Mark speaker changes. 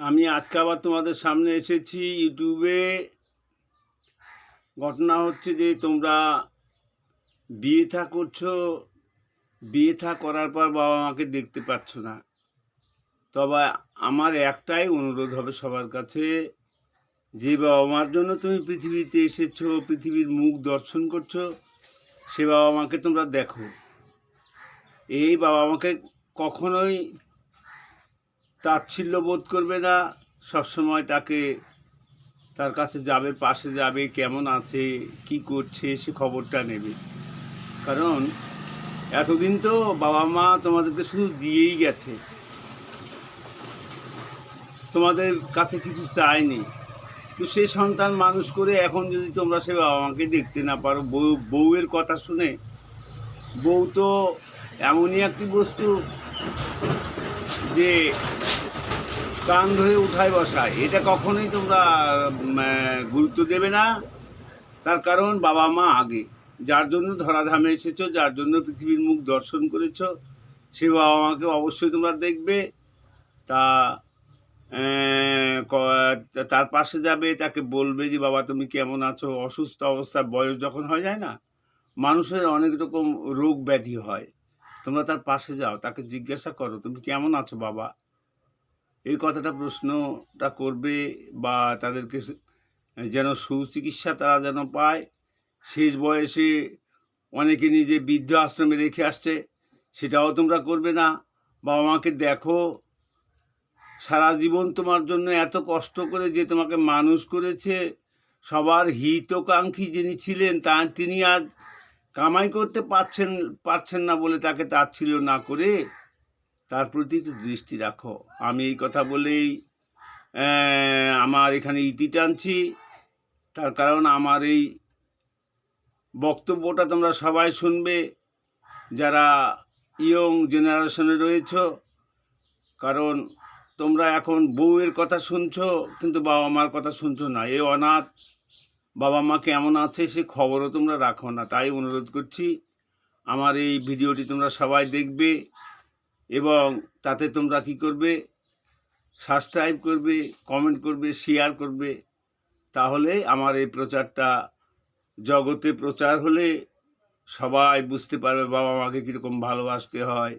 Speaker 1: আমি আজকে আবার তোমাদের সামনে এসেছি ইউটিউবে। ঘটনা হচ্ছে যে তোমরা বিয়ে থা করছ, বিয়ে থা করার পর বাবা মাকে দেখতে পাচ্ছ না। তবে আমার একটাই অনুরোধ হবে সবার কাছে, যে বাবা মার জন্য তুমি পৃথিবীতে এসেছ, পৃথিবীর মুখ দর্শন করছ, সে বাবা মাকে তোমরা দেখো। এই বাবা মাকে কখনোই তাচ্ছিল্য বোধ করবে না। সবসময় তাকে তার কাছে যাবে, পাশে যাবে, কেমন আছে, কি করছে, সে খবরটা নেবে। কারণ এতদিন তো বাবা মা তোমাদেরকে শুধু দিয়েই গেছে। তোমাদের কাছে কিছু চায়নি। তো সেই সন্তান মানুষ করে এখন যদি তোমরা সে বাবা মাকে দেখতে না পারো, বউ, বউয়ের কথা শুনে, বউ তো এমনই একটি বস্তু যে কান ধরে উঠায় বসায় এটা কখনোই তোমরা গুরুত্ব দেবে না। তার কারণ বাবা মা আগে, যার জন্য ধরাধামে এসেছ, যার জন্য পৃথিবীর মুখ দর্শন করেছ, সে বাবা মাকে অবশ্যই তোমরা দেখবে। তা তার পাশে যাবে, তাকে বলবে যে, বাবা, তুমি কেমন আছো? অসুস্থ অবস্থা বয়স যখন হয়ে, যায় না? মানুষের অনেক রকম রোগ ব্যাধি হয়। তোমরা তার পাশে যাও, তাকে জিজ্ঞাসা করো, তুমি কেমন আছো বাবা? এই কথাটা প্রশ্নটা করবে বা তাদেরকে যেন সুচিকিৎসা তারা যেন পায়। শেষ বয়সে অনেকে নিজে বৃদ্ধ আশ্রমে রেখে আসছে, সেটাও তোমরা করবে না। বাবা মাকে দেখো, সারা জীবন তোমার জন্য এত কষ্ট করে যে তোমাকে মানুষ করেছে, সবার হিতকাঙ্ক্ষী যিনি ছিলেন, তা তিনি আজ কামাই করতে পারছেন পারছেন না বলে তাকে তাচ্ছিল না করে তার প্রতি একটু দৃষ্টি রাখো। আমি এই কথা বলেই আমার এখানে ইতি টানছি। তার কারণ আমার এই বক্তব্যটা তোমরা সবাই শুনবে, যারা ইয়ং জেনারেশনে রয়েছ। কারণ তোমরা এখন বউয়ের কথা শুনছো, কিন্তু বাবা মার কথা শুনছো না। এই অনাথ বাবা মা কেমন আছে সে খবরও তোমরা রাখো না। তাই অনুরোধ করছি, আমার এই ভিডিওটি তোমরা সবাই দেখবে এবং তাতে তোমরা কি করবে সাবস্ক্রাইব করবে কমেন্ট করবে শেয়ার করবে। তাহলে আমার এই প্রচারটা জগতে প্রচার হলে সবাই বুঝতে পারবে বাবা মাকে কীরকম ভালোবাসতে হয়।